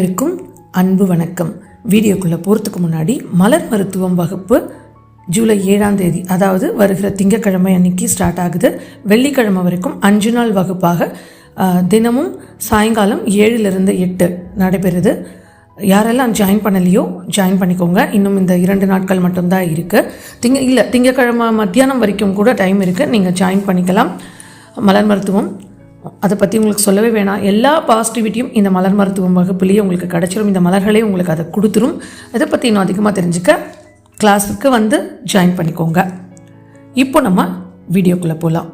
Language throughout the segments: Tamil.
அனைவருக்கும் அன்பு வணக்கம். வீடியோக்குள்ளே போகிறதுக்கு முன்னாடி மலர் மருத்துவம் வகுப்பு ஜூலை ஏழாம் தேதி அதாவது வருகிற திங்கட்கிழமை அன்னைக்கு ஸ்டார்ட் ஆகுது. வெள்ளிக்கிழமை வரைக்கும் அஞ்சு நாள் வகுப்பாக தினமும் சாயங்காலம் ஏழுலேருந்து எட்டு நடைபெறுது. யாரெல்லாம் ஜாயின் பண்ணலையோ ஜாயின் பண்ணிக்கோங்க. இன்னும் இந்த இரண்டு நாட்கள் மட்டும்தான் இருக்குது திங்க இல்லை திங்கக்கிழமை மத்தியானம் வரைக்கும் கூட டைம் இருக்குது நீங்கள் ஜாயின் பண்ணிக்கலாம். மலர் மருத்துவம் அதை பற்றி உங்களுக்கு சொல்லவே வேணாம். எல்லா பாசிட்டிவிட்டியும் இந்த மலர் மருத்துவம் வகுப்புலேயே உங்களுக்கு கிடச்சிரும். இந்த மலர்களே உங்களுக்கு அதை கொடுத்துரும். இதை பற்றி இன்னும் அதிகமாக தெரிஞ்சுக்க கிளாஸுக்கு வந்து ஜாயின் பண்ணிக்கோங்க. இப்போ நம்ம வீடியோக்குள்ளே போகலாம்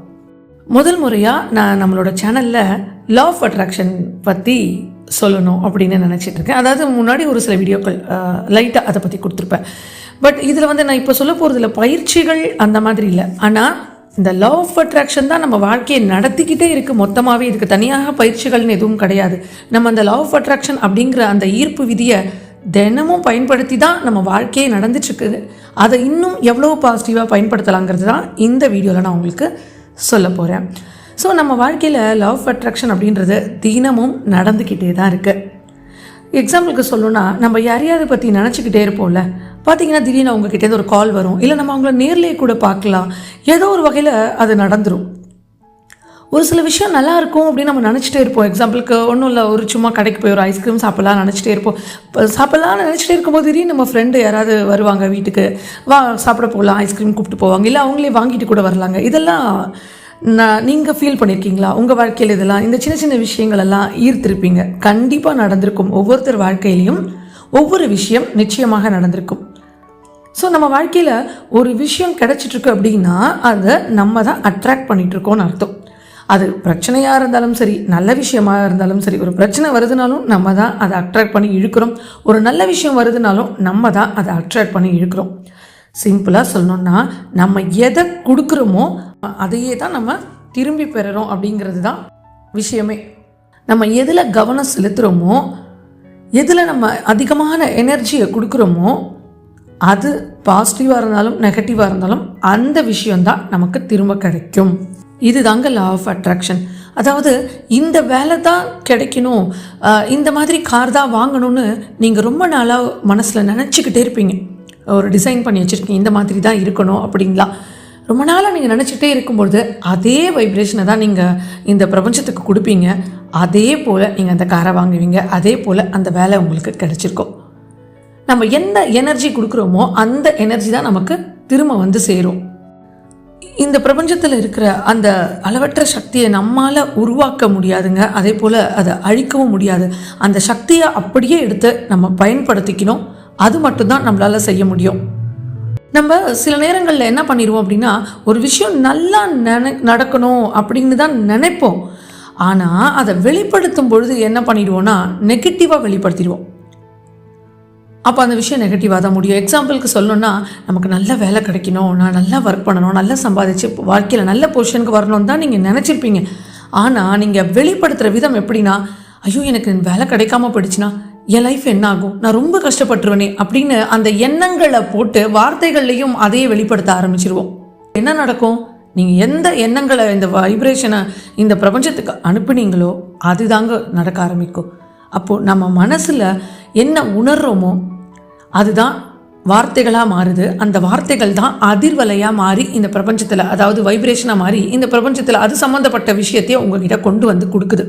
முதல் முறையாக நான் நம்மளோட சேனலில் லா ஆஃப் அட்ராக்ஷன் பற்றி சொல்லணும் அப்படின்னு நினச்சிட்டு இருக்கேன். அதாவது முன்னாடி ஒரு சில வீடியோக்கள் லைட்டாக அதை பற்றி கொடுத்துருப்பேன். பட் இதில் வந்து நான் இப்போ சொல்ல போகிறதுல பயிற்சிகள் அந்த மாதிரி இல்லை. ஆனால் இந்த லவ் ஆஃப் அட்ராக்ஷன் தான் நம்ம வாழ்க்கையை நடத்திக்கிட்டே இருக்குது மொத்தமாகவே இதுக்கு தனியாக பயிற்சிகள்னு எதுவும் கிடையாது. நம்ம அந்த லவ் ஆஃப் அட்ராக்ஷன் அப்படிங்கிற அந்த ஈர்ப்பு விதியை தினமும் பயன்படுத்தி தான் நம்ம வாழ்க்கையே நடந்துட்டுருக்குது அதை இன்னும் எவ்வளோ பாசிட்டிவாக பயன்படுத்தலாங்கிறது தான் இந்த வீடியோவில் நான் உங்களுக்கு சொல்ல போகிறேன் ஸோ நம்ம வாழ்க்கையில் லவ் ஆஃப் அட்ராக்ஷன் அப்படின்றது தினமும் நடந்துக்கிட்டே தான் இருக்குது எக்ஸாம்பிளுக்கு சொல்லணும்னா நம்ம யாரையாவது பற்றி நினச்சிக்கிட்டே இருப்போம்ல பார்த்தீங்கன்னா திடீர்னு அவங்கக்கிட்டேருந்து ஒரு கால் வரும். இல்லை நம்ம அவங்கள நேர்லேயே கூட பார்க்கலாம் ஏதோ ஒரு வகையில் அது நடந்துடும் ஒரு சில விஷயம் நல்லா இருக்கும் அப்படின்னு நம்ம நினச்சிட்டே இருப்போம். எக்ஸாம்பிளுக்கு ஒன்றும் இல்லை ஒரு சும்மா கடைக்கு போய் ஒரு ஐஸ்கிரீம் சாப்பிட்லாம் நினச்சிட்டே இருப்போம். சாப்பிட்லாம்னு நினச்சிட்டே இருக்கும்போது திடீர்னு நம்ம ஃப்ரெண்டு யாராவது வருவாங்க வீட்டுக்கு. வா சாப்பிட போகலாம் ஐஸ்கிரீம் கூப்பிட்டு போவாங்க. இல்லை அவங்களே வாங்கிட்டு கூட வரலாங்க. இதெல்லாம் நான் நீங்கள் ஃபீல் பண்ணியிருக்கீங்களா உங்கள் வாழ்க்கையில் இதெல்லாம் இந்த சின்ன சின்ன விஷயங்கள் எல்லாம் ஈர்த்திருப்பீங்க. கண்டிப்பாக நடந்திருக்கும். ஒவ்வொருத்தர் வாழ்க்கையிலையும் ஒவ்வொரு விஷயம் நிச்சயமாக நடந்திருக்கும். ஸோ நம்ம வாழ்க்கையில் ஒரு விஷயம் கிடைச்சிட்ருக்கு அப்படின்னா அதை நம்ம தான் அட்ராக்ட் பண்ணிகிட்ருக்கோம்னு அர்த்தம். அது பிரச்சனையாக இருந்தாலும் சரி நல்ல விஷயமாக இருந்தாலும் சரி ஒரு பிரச்சனை வருதுனாலும் நம்ம தான் அதை அட்ராக்ட் பண்ணி இழுக்கிறோம். ஒரு நல்ல விஷயம் வருதுனாலும் நம்ம தான் அதை அட்ராக்ட் பண்ணி இழுக்கிறோம். சிம்பிளாக சொல்லணும்னா நம்ம எதை கொடுக்குறோமோ அதையே தான் நம்ம திரும்பி பெறறோம் அப்படிங்கிறது தான் விஷயமே. நம்ம எதில் கவனம் செலுத்துகிறோமோ எதில் நம்ம அதிகமான எனர்ஜியை கொடுக்குறோமோ அது பாசிட்டிவாக இருந்தாலும் நெகட்டிவாக இருந்தாலும் அந்த விஷயம்தான் நமக்கு திரும்ப கிடைக்கும். இது தாங்க லா ஆஃப் அட்ராக்ஷன் அதாவது இந்த வேலை தான் கிடைக்கணும் இந்த மாதிரி கார் தான் வாங்கணும்னு நீங்கள் ரொம்ப நாளாக மனசில் நினச்சிக்கிட்டே இருப்பீங்க. ஒரு டிசைன் பண்ணி வச்சுருக்கீங்க இந்த மாதிரி தான் இருக்கணும் அப்படிங்களா? ரொம்ப நாளாக நீங்கள் நினச்சிட்டே இருக்கும்பொழுது அதே வைப்ரேஷனை தான் நீங்கள் இந்த பிரபஞ்சத்துக்கு கொடுப்பீங்க. அதே போல் நீங்கள் அந்த காரை வாங்குவீங்க. அதே போல் அந்த வேலை உங்களுக்கு கிடைச்சிருக்கும். நம்ம எந்த எனர்ஜி கொடுக்குறோமோ அந்த எனர்ஜி தான் நமக்கு திரும்ப வந்து சேரும். இந்த பிரபஞ்சத்தில் இருக்கிற அந்த அளவற்ற சக்தியை நம்மால் உருவாக்க முடியாதுங்க. அதே போல் அதை அழிக்கவும் முடியாது. அந்த சக்தியை அப்படியே எடுத்து நம்ம பயன்படுத்திக்கணும். அது மட்டும்தான் நம்மளால் செய்ய முடியும். நம்ம சில நேரங்களில் என்ன பண்ணிடுவோம் அப்படின்னா ஒரு விஷயம் நல்லா நினை நடக்கணும் அப்படின்னு தான் நினைப்போம். ஆனால் அதை வெளிப்படுத்தும் பொழுது என்ன பண்ணிடுவோம்னா நெகட்டிவாக வெளிப்படுத்திடுவோம். அப்போ அந்த விஷயம் நெகட்டிவாக தான் முடியும். எக்ஸாம்பிளுக்கு சொல்லணும்னா நமக்கு நல்ல வேலை கிடைக்கணும் நான் நல்லா ஒர்க் பண்ணணும் நல்லா சம்பாதிச்சு வாழ்க்கையில் நல்ல பொசிஷனுக்கு வரணும்னு தான் நீங்கள் நினச்சிருப்பீங்க. ஆனால் நீங்கள் வெளிப்படுத்துகிற விதம் எப்படின்னா ஐயோ எனக்கு வேலை கிடைக்காம போயிடுச்சுன்னா என் லைஃப் என்ன ஆகும்? நான் ரொம்ப கஷ்டப்பட்டுருவேனே அப்படின்னு அந்த எண்ணங்களை போட்டு வார்த்தைகள்லையும் அதையே வெளிப்படுத்த ஆரம்பிச்சிருவோம். என்ன நடக்கும்? நீங்கள் எந்த எண்ணங்களை இந்த வைப்ரேஷனை இந்த பிரபஞ்சத்துக்கு அனுப்புனீங்களோ அதுதாங்க நடக்க ஆரம்பிக்கும். அப்போது நம்ம மனசில் என்ன உணர்றோமோ அதுதான் வார்த்தைகளாக மாறுது. அந்த வார்த்தைகள் தான் அதிர்வலையாக மாறி இந்த பிரபஞ்சத்தில் அதாவது வைப்ரேஷனாக மாறி இந்த பிரபஞ்சத்தில் அது சம்மந்தப்பட்ட விஷயத்தையே உங்ககிட்ட கொண்டு வந்து கொடுக்குது.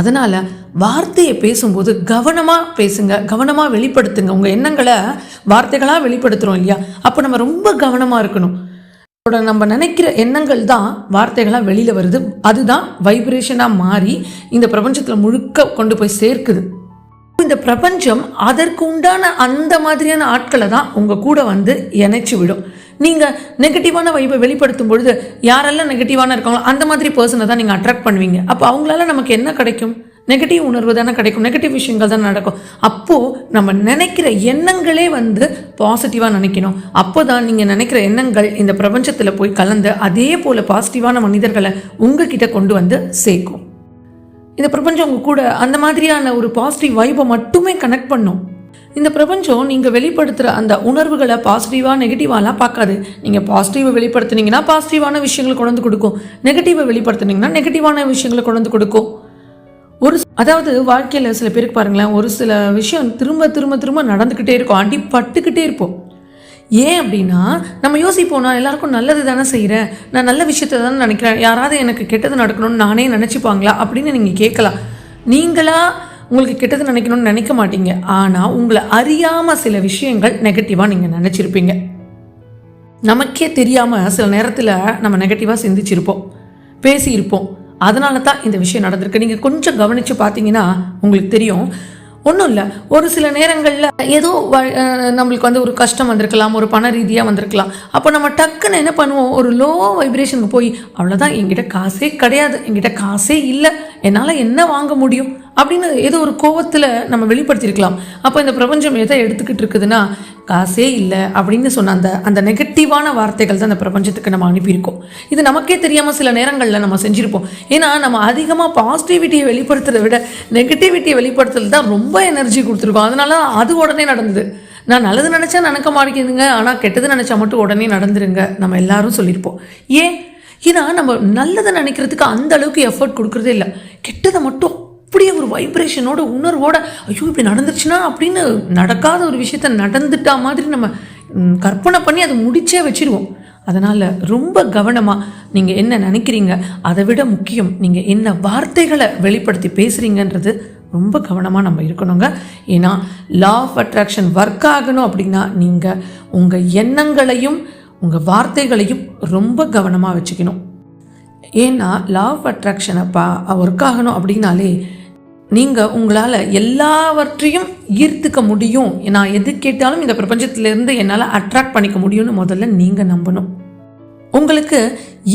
அதனால் வார்த்தையை பேசும்போது கவனமாக பேசுங்க கவனமாக வெளிப்படுத்துங்க. உங்கள் எண்ணங்களை வார்த்தைகளாக வெளிப்படுத்துகிறோம் இல்லையா? அப்போ நம்ம ரொம்ப கவனமாக இருக்கணும். அதோட நம்ம நினைக்கிற எண்ணங்கள் தான் வார்த்தைகளாக வெளியில் வருது. அதுதான் வைப்ரேஷனாக மாறி இந்த பிரபஞ்சத்தில் முழுக்க கொண்டு போய் சேர்க்குது. இந்த பிரபஞ்சம் அதற்கு உண்டான அந்த மாதிரியான ஆட்களை தான் உங்கள் கூட வந்து இணைச்சி விடும். நீங்கள் நெகட்டிவான வைப்பை வெளிப்படுத்தும் பொழுது யாரெல்லாம் நெகட்டிவான இருக்காங்களோ அந்த மாதிரி பர்சனை தான் நீங்கள் அட்ராக்ட் பண்ணுவீங்க. அப்போ அவங்களால நமக்கு என்ன கிடைக்கும்? நெகட்டிவ் உணர்வு தானே கிடைக்கும். நெகட்டிவ் விஷயங்கள் தான் நடக்கும். அப்போது நம்ம நினைக்கிற எண்ணங்களே வந்து பாசிட்டிவாக நினைக்கணும். அப்போ தான் நீங்கள் நினைக்கிற எண்ணங்கள் இந்த பிரபஞ்சத்தில் போய் கலந்து அதே போல் பாசிட்டிவான மனிதர்களை உங்ககிட்ட கொண்டு வந்து சேர்க்கும். இந்த பிரபஞ்சம் உங்க கூட அந்த மாதிரியான ஒரு பாசிட்டிவ் வைப்பை மட்டுமே கனெக்ட் பண்ணும். இந்த பிரபஞ்சம் நீங்கள் வெளிப்படுத்துகிற அந்த உணர்வுகளை பாசிட்டிவாக நெகட்டிவாலாம் பார்க்காது. நீங்கள் பாசிட்டிவை வெளிப்படுத்துனீங்கன்னா பாசிட்டிவான விஷயங்களை கொண்டு வந்து கொடுக்கும். நெகட்டிவை வெளிப்படுத்துனீங்கன்னா நெகட்டிவான விஷயங்களை கொண்டு வந்து கொடுக்கும். ஒரு அதாவது வாழ்க்கையில் சில பேருக்கு பாருங்களேன் ஒரு சில விஷயம் திரும்ப திரும்ப திரும்ப நடந்துக்கிட்டே இருக்கும். அடிபட்டுக்கிட்டே இருப்போம். ஏன் அப்படின்னா நம்ம யோசிப்போம் நான் எல்லாருக்கும் நல்லது தானே செய்கிறேன் நான் நல்ல விஷயத்த தானே நினைக்கிறேன். யாராவது எனக்கு கெட்டது நடக்கணும்னு நானே நினச்சிப்பாங்களா? அப்படின்னு நீங்கள் கேட்கலாம். நீங்களா உங்களுக்கு கெட்டது நினைக்கணும்னு நினைக்க மாட்டீங்க. ஆனால் உங்களை அறியாமல் சில விஷயங்கள் நெகட்டிவாக நீங்கள் நினச்சிருப்பீங்க. நமக்கே தெரியாமல் சில நேரத்தில் நம்ம நெகட்டிவாக சிந்திச்சிருப்போம். பேசியிருப்போம். அதனால தான் இந்த விஷயம் நடந்திருக்கு. நீங்கள் கொஞ்சம் கவனித்து பார்த்தீங்கன்னா உங்களுக்கு தெரியும். ஒன்றும் இல்லை. ஒரு சில நேரங்களில் ஏதோ வ- நம்மளுக்கு வந்து ஒரு கஷ்டம் வந்திருக்கலாம் ஒரு பண ரீதியாக வந்திருக்கலாம். அப்போ நம்ம டக்குன்னு என்ன பண்ணுவோம்? ஒரு லோ வைப்ரேஷனுக்கு போய் அவ்வளோதான் என்கிட்ட காசே கிடையாது. என்கிட்ட காசே இல்லை. என்னால் என்ன வாங்க முடியும்? அப்படின்னு ஏதோ ஒரு கோவத்தில் நம்ம வெளிப்படுத்தியிருக்கலாம். அப்போ இந்த பிரபஞ்சம் எதை எடுத்துக்கிட்டு இருக்குதுன்னா காசே இல்லை அப்படின்னு சொன்ன அந்த அந்த நெகட்டிவான வார்த்தைகள் தான் அந்த பிரபஞ்சத்துக்கு நம்ம அனுப்பியிருக்கோம். இது நமக்கே தெரியாமல் சில நேரங்களில் நம்ம செஞ்சுருப்போம். ஏன்னா நம்ம அதிகமாக பாசிட்டிவிட்டியை வெளிப்படுத்துறதை விட நெகட்டிவிட்டியை வெளிப்படுத்துறது தான் ரொம்ப எனர்ஜி கொடுத்துருக்கோம். அதனால அது உடனே நடந்தது. நான் நல்லது நினச்சா நினைக்க மாட்டேங்குதுங்க. ஆனால் கெட்டது நினச்சா மட்டும் உடனே நடந்துருங்க. நம்ம எல்லாரும் சொல்லியிருப்போம். ஏன்? ஏன்னா நம்ம நல்லதை நினைக்கிறதுக்கு அந்த அளவுக்கு எஃபர்ட் கொடுக்குறதே இல்லை. கெட்டதை மட்டும் அப்படியே ஒரு வைப்ரேஷனோட உணர்வோட ஐயோ இப்படி நடந்துருச்சுன்னா அப்படின்னு நடக்காத ஒரு விஷயத்த நடந்துட்டா மாதிரி நம்ம கற்பனை பண்ணி அதை முடிச்சே வச்சிருவோம். அதனால் ரொம்ப கவனமாக நீங்கள் என்ன நினைக்கிறீங்க அதை விட முக்கியம் நீங்கள் என்ன வார்த்தைகளை வெளிப்படுத்தி பேசுகிறீங்கன்றது ரொம்ப கவனமாக நம்ம இருக்கணுங்க. ஏன்னா லா ஆஃப் அட்ராக்ஷன் ஒர்க் ஆகணும் அப்படின்னா நீங்கள் உங்கள் எண்ணங்களையும் உங்கள் வார்த்தைகளையும் ரொம்ப கவனமாக வச்சுக்கணும். ஏன்னா லா ஆஃப் அட்ராக்ஷனப்பா ஒர்க் ஆகணும் அப்படின்னாலே நீங்கள் உங்களால் எல்லாவற்றையும் ஈர்த்துக்க முடியும். நான் எது கேட்டாலும் இந்த பிரபஞ்சத்திலேருந்து என்னால் அட்ராக்ட் பண்ணிக்க முடியும்னு முதல்ல நீங்கள் நம்பணும். உங்களுக்கு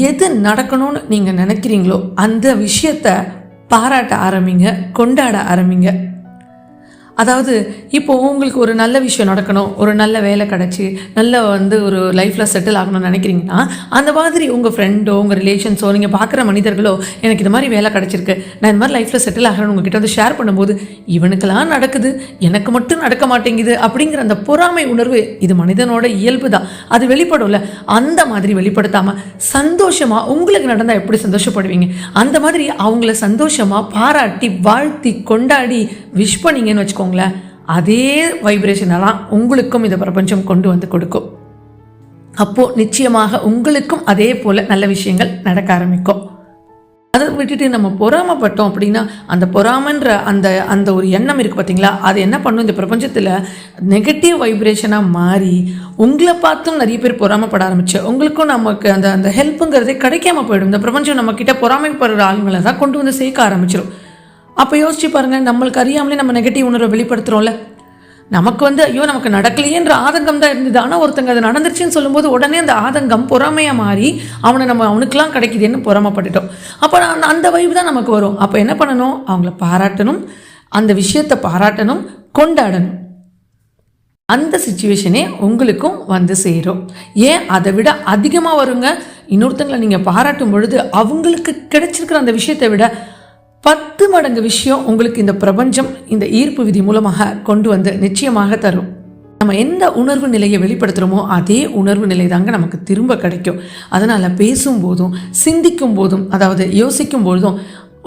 எது நடக்கணும்னு நீங்கள் நினைக்கிறீங்களோ அந்த விஷயத்த பாராட்ட ஆரம்பிங்க கொண்டாட ஆரம்பிங்க. அதாவது இப்போ உங்களுக்கு ஒரு நல்ல விஷயம் நடக்கணும் ஒரு நல்ல வேலை கிடச்சி நல்ல வந்து ஒரு லைஃப்பில் செட்டில் ஆகணும்னு நினைக்கிறீங்கன்னா அந்த மாதிரி உங்கள் ஃப்ரெண்டோ உங்கள் ரிலேஷன்ஸோ நீங்கள் பார்க்குற மனிதர்களோ எனக்கு இந்த மாதிரி வேலை கிடச்சிருக்கு நான் இந்த மாதிரி லைஃப்பில் செட்டில் ஆகணும்னு உங்ககிட்ட வந்து ஷேர் பண்ணும்போது இவனுக்கெல்லாம் நடக்குது எனக்கு மட்டும் நடக்க மாட்டேங்குது அப்படிங்கிற அந்த பொறாமை உணர்வு இது மனிதனோட இயல்பு தான். அது வெளிப்படும்ல அந்த மாதிரி வெளிப்படுத்தாமல் சந்தோஷமாக உங்களுக்கு நடந்தால் எப்படி சந்தோஷப்படுவீங்க? அந்த மாதிரி அவங்கள சந்தோஷமாக பாராட்டி வாழ்த்தி கொண்டாடி விஷ் வச்சுக்கோங்க வச்சுக்கோங்களேன் அதே வைப்ரேஷனெல்லாம் உங்களுக்கும் இந்த பிரபஞ்சம் கொண்டு வந்து கொடுக்கும். அப்போது நிச்சயமாக உங்களுக்கும் அதே போல் நல்ல விஷயங்கள் நடக்க ஆரம்பிக்கும். அதை விட்டுட்டு நம்ம பொறாமப்பட்டோம் அப்படின்னா அந்த பொறாமன்ற அந்த அந்த ஒரு எண்ணம் இருக்குது பார்த்தீங்களா அது என்ன பண்ணும்? இந்த பிரபஞ்சத்தில் நெகட்டிவ் வைப்ரேஷனாக மாறி உங்களை பார்த்தும் நிறைய பேர் பொறாமப்பட ஆரம்பிச்சு உங்களுக்கும் நமக்கு அந்த அந்த ஹெல்ப்புங்கிறதே கிடைக்காம போயிடும். இந்த பிரபஞ்சம் நம்மக்கிட்ட பொறாமைப்படுற ஆளுங்களை தான் கொண்டு வந்து சேர்க்க ஆரம்பிச்சிடும் அப்போ யோசிச்சு பாருங்கள் நம்மளுக்கு அறியாமலே நம்ம நெகட்டிவ் உணர்வை வெளிப்படுத்துகிறோம்ல நமக்கு வந்து ஐயோ நமக்கு நடக்கலையேன்ற ஆதங்கம் தான் இருந்தது. ஆனால் ஒருத்தங்க அது நடந்துருச்சுன்னு சொல்லும்போது உடனே அந்த ஆதங்கம் பொறாமையாக மாறி அவனை நம்ம அவனுக்கெல்லாம் கிடைக்குதுன்னு பொறாமப்பட்டுட்டோம். அப்போ நான் அந்த வைவு தான் நமக்கு வரும். அப்போ என்ன பண்ணணும்? அவங்கள பாராட்டணும். அந்த விஷயத்தை பாராட்டணும் கொண்டாடணும். அந்த சுச்சுவேஷனே உங்களுக்கும் வந்து சேரும். ஏன்? அதை விட அதிகமாக வருங்க. இன்னொருத்தங்களை நீங்கள் பாராட்டும் பொழுது அவங்களுக்கு கிடைச்சிருக்கிற அந்த விஷயத்தை விட பத்து மடங்கு விஷயம் உங்களுக்கு இந்த பிரபஞ்சம் இந்த ஈர்ப்பு விதி மூலமாக கொண்டு வந்து நிச்சயமாக தரும். நம்ம எந்த உணர்வு நிலையை வெளிப்படுத்துகிறோமோ அதே உணர்வு நிலை தாங்க நமக்கு திரும்ப கிடைக்கும். அதனால் பேசும்போதும் சிந்திக்கும் போதும் அதாவது யோசிக்கும் பொழுதும்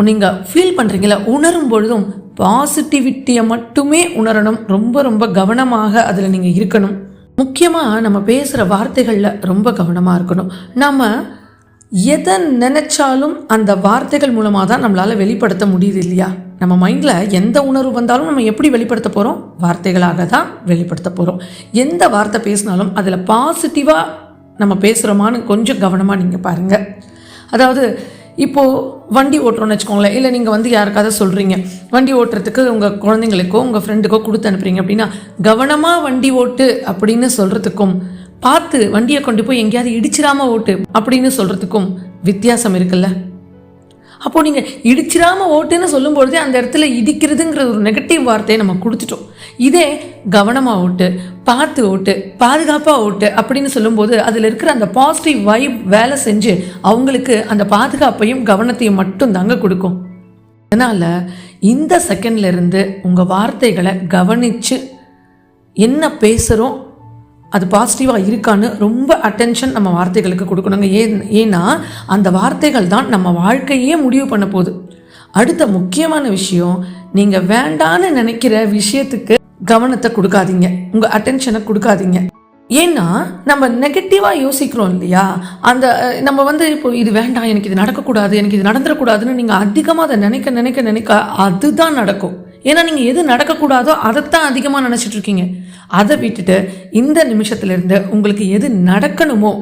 நீங்கள் ஃபீல் பண்ணுறீங்களா உணரும் பொழுதும் பாசிட்டிவிட்டியை மட்டுமே உணரணும். ரொம்ப ரொம்ப கவனமாக அதில் நீங்கள் இருக்கணும். முக்கியமாக நம்ம பேசுகிற வார்த்தைகளில் ரொம்ப கவனமாக இருக்கணும். நம்ம எதை நினைச்சாலும் அந்த வார்த்தைகள் மூலமாக தான் நம்மளால் வெளிப்படுத்த முடியுது இல்லையா? நம்ம மைண்டில் எந்த உணர்வு வந்தாலும் நம்ம எப்படி வெளிப்படுத்த போகிறோம் வார்த்தைகளாக தான் வெளிப்படுத்த போகிறோம் எந்த வார்த்தை பேசினாலும் அதில் பாசிட்டிவாக நம்ம பேசுகிறோமான்னு கொஞ்சம் கவனமாக நீங்கள் பாருங்கள் அதாவது இப்போது வண்டி ஓட்டுறோம்னு வச்சுக்கோங்களேன். இல்லை நீங்கள் வந்து யாருக்காவது சொல்கிறீங்க வண்டி ஓட்டுறதுக்கு உங்கள் குழந்தைங்களுக்கோ உங்கள் ஃப்ரெண்டுக்கோ கொடுத்து அனுப்புறீங்க அப்படின்னா கவனமாக வண்டி ஓட்டு அப்படின்னு சொல்கிறதுக்கும் பார்த்து வண்டியை கொண்டு போய் எங்கேயாவது இடிச்சிடாம ஓட்டு அப்படின்னு சொல்கிறதுக்கும் வித்தியாசம் இருக்குல்ல? அப்போது நீங்கள் இடிச்சிடாம ஓட்டுன்னு சொல்லும்பொழுதே அந்த இடத்துல இடிக்கிறதுங்கிற ஒரு நெகட்டிவ் வார்த்தையை நம்ம கொடுத்துட்டோம். இதே கவனமாக ஓட்டு பார்த்து ஓட்டு பாதுகாப்பாக ஓட்டு அப்படின்னு சொல்லும்போது அதில் இருக்கிற அந்த பாசிட்டிவ் வைப் வேலை செஞ்சு அவங்களுக்கு அந்த பாதுகாப்பையும் கவனத்தையும் மட்டும் தாங்க கொடுக்கும். அதனால் இந்த செகண்ட்லேருந்து உங்கள் வார்த்தைகளை கவனித்து என்ன பேசுகிறோம் அது பாசிட்டிவாக இருக்கான்னு ரொம்ப அட்டென்ஷன் நம்ம வார்த்தைகளுக்கு கொடுக்கணுங்க. ஏன் ஏன்னா அந்த வார்த்தைகள் தான் நம்ம வாழ்க்கையே முடிவு பண்ண போகுது. அடுத்த முக்கியமான விஷயம் நீங்கள் வேண்டான்னு நினைக்கிற விஷயத்துக்கு கவனத்தை கொடுக்காதீங்க. உங்கள் அட்டென்ஷனை கொடுக்காதீங்க. ஏன்னா நம்ம நெகட்டிவாக யோசிக்கிறோம் இல்லையா? அந்த நம்ம வந்து இப்போ இது வேண்டாம் எனக்கு இது நடக்கக்கூடாது எனக்கு இது நடந்துடக்கூடாதுன்னு நீங்கள் அதிகமாக அதை நினைக்க நினைக்க நினைக்க அதுதான் நடக்கும். ஏன்னா நீங்கள் எது நடக்கக்கூடாதோ அதைத்தான் அதிகமாக நினச்சிட்டு இருக்கீங்க அதை விட்டுட்டு இந்த நிமிஷத்துலேருந்து உங்களுக்கு எது நடக்கணுமோ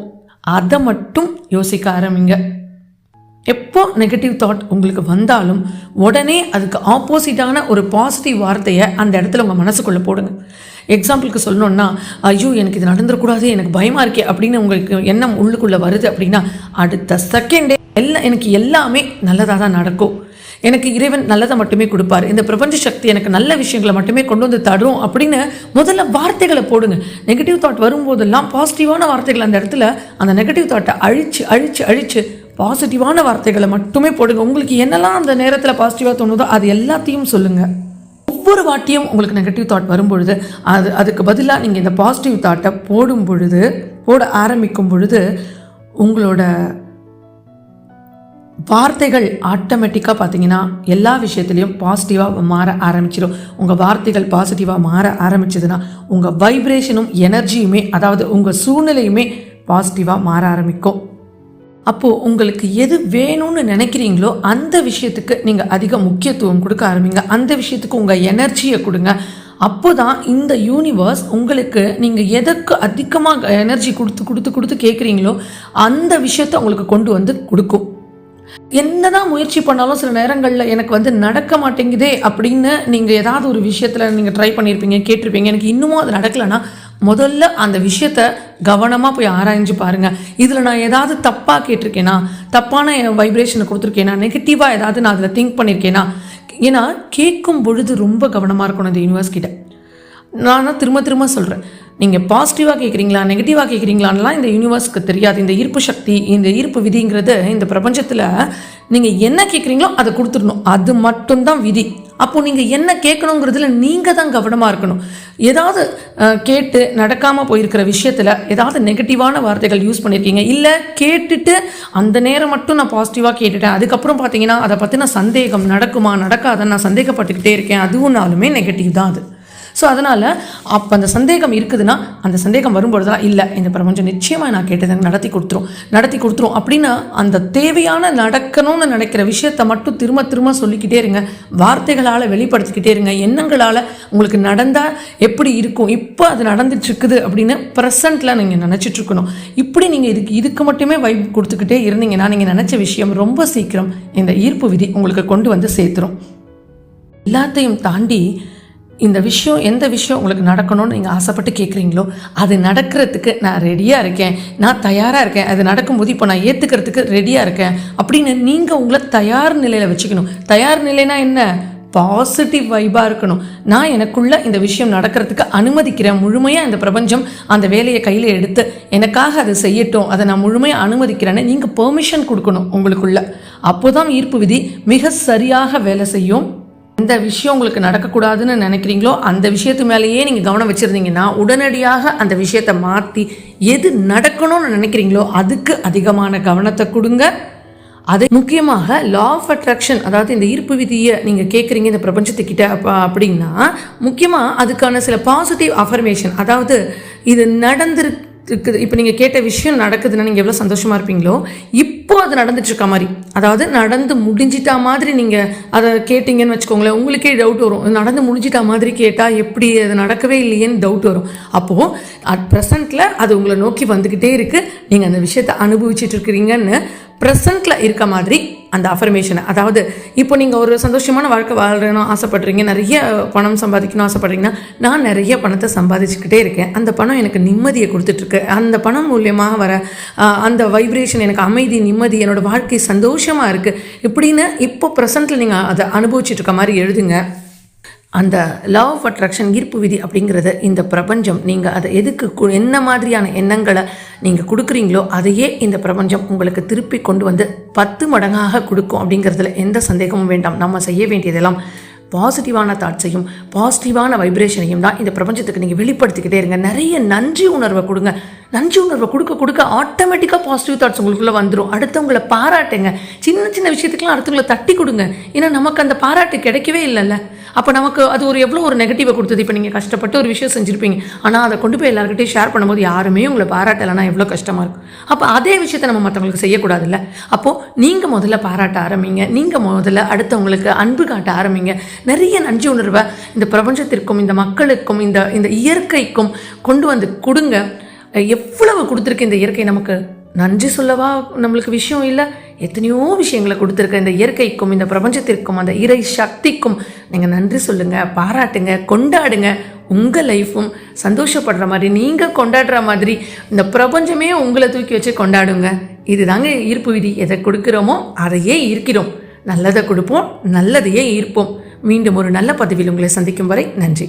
அதை மட்டும் யோசிக்க ஆரம்பிங்க. எப்போ நெகட்டிவ் தாட் உங்களுக்கு வந்தாலும் உடனே அதுக்கு ஆப்போசிட்டான ஒரு பாசிட்டிவ் வார்த்தையை அந்த இடத்துல உங்கள் மனசுக்குள்ளே போடுங்க. எக்ஸாம்பிளுக்கு சொல்லணும்னா ஐயோ எனக்கு இது நடந்துடக்கூடாது எனக்கு பயமாக இருக்கே அப்படின்னு உங்களுக்கு எண்ணம் உள்ளுக்குள்ளே வருது அப்படின்னா அடுத்த செகண்டே எல்லாம் எனக்கு எல்லாமே நல்லதாக தான் நடக்கும். எனக்கு இறைவன் நல்லதை மட்டுமே கொடுப்பார். இந்த பிரபஞ்ச சக்தி எனக்கு நல்ல விஷயங்களை மட்டுமே கொண்டு வந்து தரும் அப்படின்னு முதல்ல வார்த்தைகளை போடுங்க. நெகட்டிவ் தாட் வரும்போதெல்லாம் பாசிட்டிவான வார்த்தைகள் அந்த இடத்துல அந்த நெகட்டிவ் தாட்டை அழிச்சு அழிச்சு அழிச்சு பாசிட்டிவான வார்த்தைகளை மட்டுமே போடுங்க. உங்களுக்கு என்னெல்லாம் அந்த நேரத்தில் பாசிட்டிவாக தோணுதோ அது எல்லாத்தையும் சொல்லுங்கள் ஒவ்வொரு வாட்டியும் உங்களுக்கு நெகட்டிவ் தாட் வரும்பொழுது அது அதுக்கு பதிலாக நீங்கள் இந்த பாசிட்டிவ் தாட்டை போடும் பொழுது போட ஆரம்பிக்கும் பொழுது உங்களோட வார்த்தைகள் ஆட்டோமேட்டிக்காக பார்த்தீங்கன்னா எல்லா விஷயத்துலையும் பாசிட்டிவாக மாற ஆரம்பிச்சிடும் உங்கள் வார்த்தைகள் பாசிட்டிவாக மாற ஆரம்பிச்சதுன்னா உங்கள் வைப்ரேஷனும் எனர்ஜியுமே அதாவது உங்கள் சூழ்நிலையுமே பாசிட்டிவாக மாற ஆரம்பிக்கும். அப்போது உங்களுக்கு எது வேணும்னு நினைக்கிறீங்களோ அந்த விஷயத்துக்கு நீங்கள் அதிக முக்கியத்துவம் கொடுக்க ஆரம்பிங்க. அந்த விஷயத்துக்கு உங்கள் எனர்ஜியை கொடுங்க. அப்போ தான் இந்த யூனிவர்ஸ் உங்களுக்கு நீங்கள் எதற்கு அதிகமாக எனர்ஜி கொடுத்து கொடுத்து கொடுத்து கேட்குறீங்களோ அந்த விஷயத்தை உங்களுக்கு கொண்டு வந்து கொடுக்கும். என்னதான் முயற்சி பண்ணாலும் சில நேரங்களில் எனக்கு வந்து நடக்க மாட்டேங்குதே அப்படின்னு நீங்கள் ஏதாவது ஒரு விஷயத்தில் நீங்கள் ட்ரை பண்ணியிருப்பீங்க கேட்டிருப்பீங்க. எனக்கு இன்னமும் அது நடக்கலைன்னா முதல்ல அந்த விஷயத்த கவனமாக போய் ஆராய்ஞ்சு பாருங்கள் இதில் நான் ஏதாவது தப்பாக கேட்டிருக்கேனா தப்பான வைப்ரேஷனை கொடுத்துருக்கேனா நெகட்டிவாக ஏதாவது நான் அதில் திங்க் பண்ணியிருக்கேனா ஏன்னா கேட்கும் பொழுது ரொம்ப கவனமாக இருக்கணும் அந்த யூனிவர்ஸ் கிட்ட. நான் தான் திரும்ப திரும்ப சொல்கிறேன் நீங்கள் பாசிட்டிவாக கேட்குறீங்களா நெகட்டிவாக கேட்குறீங்களான்லாம் இந்த யூனிவர்ஸ்க்கு தெரியாது. இந்த ஈர்ப்பு சக்தி இந்த ஈர்ப்பு விதிங்கிறது இந்த பிரபஞ்சத்தில் நீங்கள் என்ன கேட்குறீங்களோ அதை கொடுத்துடணும். அது மட்டும்தான் விதி. அப்போ நீங்கள் என்ன கேட்கணுங்கிறதுல நீங்கள் தான் கவனமாக இருக்கணும். ஏதாவது கேட்டு நடக்காமல் போயிருக்கிற விஷயத்தில் ஏதாவது நெகட்டிவான வார்த்தைகள் யூஸ் பண்ணியிருக்கீங்க இல்லை கேட்டுட்டு அந்த நேரம் மட்டும் நான் பாசிட்டிவாக கேட்டுட்டேன். அதுக்கப்புறம் பார்த்தீங்கன்னா அதை பற்றின சந்தேகம் நடக்குமா நடக்காத நான் சந்தேகப்பட்டுக்கிட்டே இருக்கேன். அதுவும்னாலுமே நெகட்டிவ் தான் அது. ஸோ அதனால் அப்போ அந்த சந்தேகம் இருக்குதுன்னா அந்த சந்தேகம் வரும்பொழுதெல்லாம் இல்லை இந்த பிரபஞ்சம் நிச்சயமாக நான் கேட்டதை நடத்தி கொடுத்துரும் நடத்தி கொடுத்துரும். அப்படின்னா அந்த தேவையான நடக்கணும்னு நினைக்கிற விஷயத்த மட்டும் திரும்ப திரும்ப சொல்லிக்கிட்டே இருங்க. வார்த்தைகளால் வெளிப்படுத்திக்கிட்டே இருங்க. எண்ணங்களால் உங்களுக்கு நடந்தால் எப்படி இருக்கும் இப்போ அது நடந்துட்டுருக்குது அப்படின்னு ப்ரெசண்ட்டில் நீங்கள் நினச்சிட்ருக்கணும். இப்படி நீங்கள் இதுக்கு இதுக்கு மட்டுமே வைப் கொடுத்துக்கிட்டே இருந்தீங்கன்னா நீங்கள் நினச்ச விஷயம் ரொம்ப சீக்கிரம் இந்த ஈர்ப்பு விதி உங்களுக்கு கொண்டு வந்து சேர்த்துரும். எல்லாத்தையும் தாண்டி இந்த விஷயம் எந்த விஷயம் உங்களுக்கு நடக்கணும்னு நீங்கள் ஆசைப்பட்டு கேட்குறீங்களோ அது நடக்கிறதுக்கு நான் ரெடியாக இருக்கேன். நான் தயாராக இருக்கேன். அது நடக்கும்போது இப்போ நான் ஏற்றுக்கிறதுக்கு ரெடியாக இருக்கேன். அப்படின்னு நீங்கள் உங்களை தயார் நிலையில் வச்சுக்கணும். தயார் நிலைனா என்ன? பாசிட்டிவ் வைபாக இருக்கணும். நான் எனக்குள்ள இந்த விஷயம் நடக்கிறதுக்கு அனுமதிக்கிறேன். முழுமையாக இந்த பிரபஞ்சம் அந்த வேலையை கையில் எடுத்து எனக்காக அதை செய்யட்டும். அதை நான் முழுமையாக அனுமதிக்கிறேன்னு நீங்கள் பெர்மிஷன் கொடுக்கணும் உங்களுக்குள்ள. அப்போதான் ஈர்ப்பு விதி மிக சரியாக வேலை செய்யும். எந்த விஷயம் உங்களுக்கு நடக்கக்கூடாதுன்னு நினைக்கிறீங்களோ அந்த விஷயத்து மேலேயே நீங்கள் கவனம் வச்சுருந்தீங்கன்னா உடனடியாக அந்த விஷயத்தை மாற்றி எது நடக்கணும்னு நினைக்கிறீங்களோ அதுக்கு அதிகமான கவனத்தை கொடுங்க. அது முக்கியமாக லா ஆஃப் அட்ராக்ஷன் அதாவது இந்த ஈர்ப்பு விதியை நீங்கள் கேட்குறீங்க இந்த பிரபஞ்சத்துக்கிட்ட அப்ப அப்படின்னா முக்கியமாக அதுக்கான சில பாசிட்டிவ் அஃபர்மேஷன் அதாவது இது இருக்குது. இப்போ நீங்கள் கேட்ட விஷயம் நடக்குதுன்னா நீங்கள் எவ்வளோ சந்தோஷமாக இருப்பீங்களோ இப்போ அது நடந்துட்டுருக்க மாதிரி. அதாவது நடந்து முடிஞ்சிட்டா மாதிரி நீங்கள் அதை கேட்டிங்கன்னு வச்சுக்கோங்களேன் உங்களுக்கே டவுட் வரும். நடந்து முடிஞ்சிட்டா மாதிரி கேட்டால் எப்படி அது நடக்கவே இல்லையேன்னு டவுட் வரும். அப்போது அட் ப்ரெசண்ட்டில் அது உங்களை நோக்கி வந்துக்கிட்டே இருக்குது நீங்கள் அந்த விஷயத்தை அனுபவிச்சுட்டு இருக்கிறீங்கன்னு ப்ரெசண்ட்டில் இருக்க மாதிரி அந்த அஃபர்மேஷனை அதாவது இப்போ நீங்கள் ஒரு சந்தோஷமான வாழ்க்கை வாழணும் ஆசைப்படுறீங்க நிறைய பணம் சம்பாதிக்கணும் ஆசைப்படுறீங்கன்னா நான் நிறைய பணத்தை சம்பாதிச்சுக்கிட்டே இருக்கேன். அந்த பணம் எனக்கு நிம்மதியை கொடுத்துட்ருக்கு. அந்த பணம் மூலியமாக வர அந்த வைப்ரேஷன் எனக்கு அமைதி நிம்மதி என்னோடய வாழ்க்கை சந்தோஷமாக இருக்குது இப்படின்னு இப்போ ப்ரெசண்ட்டில் நீங்கள் அதை அனுபவிச்சுட்டு இருக்க மாதிரி எழுதுங்க. அந்த லா ஆஃப் அட்ராக்ஷன் ஈர்ப்பு விதி அப்படிங்கிறது இந்த பிரபஞ்சம் நீங்கள் அதை எதுக்கு என்ன மாதிரியான எண்ணங்களை நீங்கள் கொடுக்குறீங்களோ அதையே இந்த பிரபஞ்சம் உங்களுக்கு திருப்பி கொண்டு வந்து பத்து மடங்காக கொடுக்கும் அப்படிங்கிறதுல எந்த சந்தேகமும் வேண்டாம். நம்ம செய்ய வேண்டியதெல்லாம் பாசிட்டிவான தாட்ஸையும் பாசிட்டிவான வைப்ரேஷனையும் தான் இந்த பிரபஞ்சத்துக்கு நீங்கள் வெளிப்படுத்திக்கிட்டே இருங்க. நிறைய நன்றி உணர்வை கொடுங்க. நன்றி உணர்வை கொடுக்க கொடுக்க ஆட்டோமேட்டிக்காக பாசிட்டிவ் தாட்ஸ் உங்களுக்குள்ளே வந்துடும் அடுத்தவங்களை பாராட்டுங்க. சின்ன சின்ன விஷயத்துக்குலாம் அடுத்தவங்களை தட்டி கொடுங்க. ஏன்னா நமக்கு அந்த பாராட்டு கிடைக்கவே இல்லைல்ல. அப்போ நமக்கு அது ஒரு எவ்வளோ ஒரு நெகட்டிவை கொடுத்தது. இப்போ நீங்கள் கஷ்டப்பட்டு ஒரு விஷயம் செஞ்சுருப்பீங்க. ஆனால் அதை கொண்டு போய் எல்லாருக்கிட்டையும் ஷேர் பண்ணும்போது யாருமே உங்களை பாராட்டலைன்னா எவ்வளோ கஷ்டமாக இருக்கும் அப்போ அதே விஷயத்தை நம்ம மற்றவங்களுக்கு செய்யக்கூடாதுல்ல? அப்போது நீங்கள் முதல்ல பாராட்ட ஆரம்பிங்க. நீங்கள் முதல்ல அடுத்தவங்களுக்கு அன்பு காட்ட ஆரம்பிங்க. நிறைய நன்றி உணர்வை இந்த பிரபஞ்சத்திற்கும் இந்த மக்களுக்கும் இந்த இந்த இயற்கைக்கும் கொண்டு வந்து கொடுங்க. எவ்வளவு கொடுத்துருக்கு இந்த இயற்கை நமக்கு? நன்றி சொல்லவா? நம்மளுக்கு விஷயம் இல்லை. எத்தனையோ விஷயங்களை கொடுத்துருக்க இந்த இயற்கைக்கும் இந்த பிரபஞ்சத்திற்கும் அந்த இறை சக்திக்கும். நீங்கள் நன்றி சொல்லுங்கள் பாராட்டுங்க கொண்டாடுங்க. உங்கள் லைஃப்பும் சந்தோஷப்படுற மாதிரி நீங்கள் கொண்டாடுற மாதிரி இந்த பிரபஞ்சமே உங்களை தூக்கி வச்சு கொண்டாடுங்க. இதுதாங்க ஈர்ப்பு விதி. எதை கொடுக்குறோமோ அதையே ஈர்க்கிறோம். நல்லதை கொடுப்போம் நல்லதையே ஈர்ப்போம். மீண்டும் ஒரு நல்ல பதவியில் உங்களை சந்திக்கும் வரை நன்றி.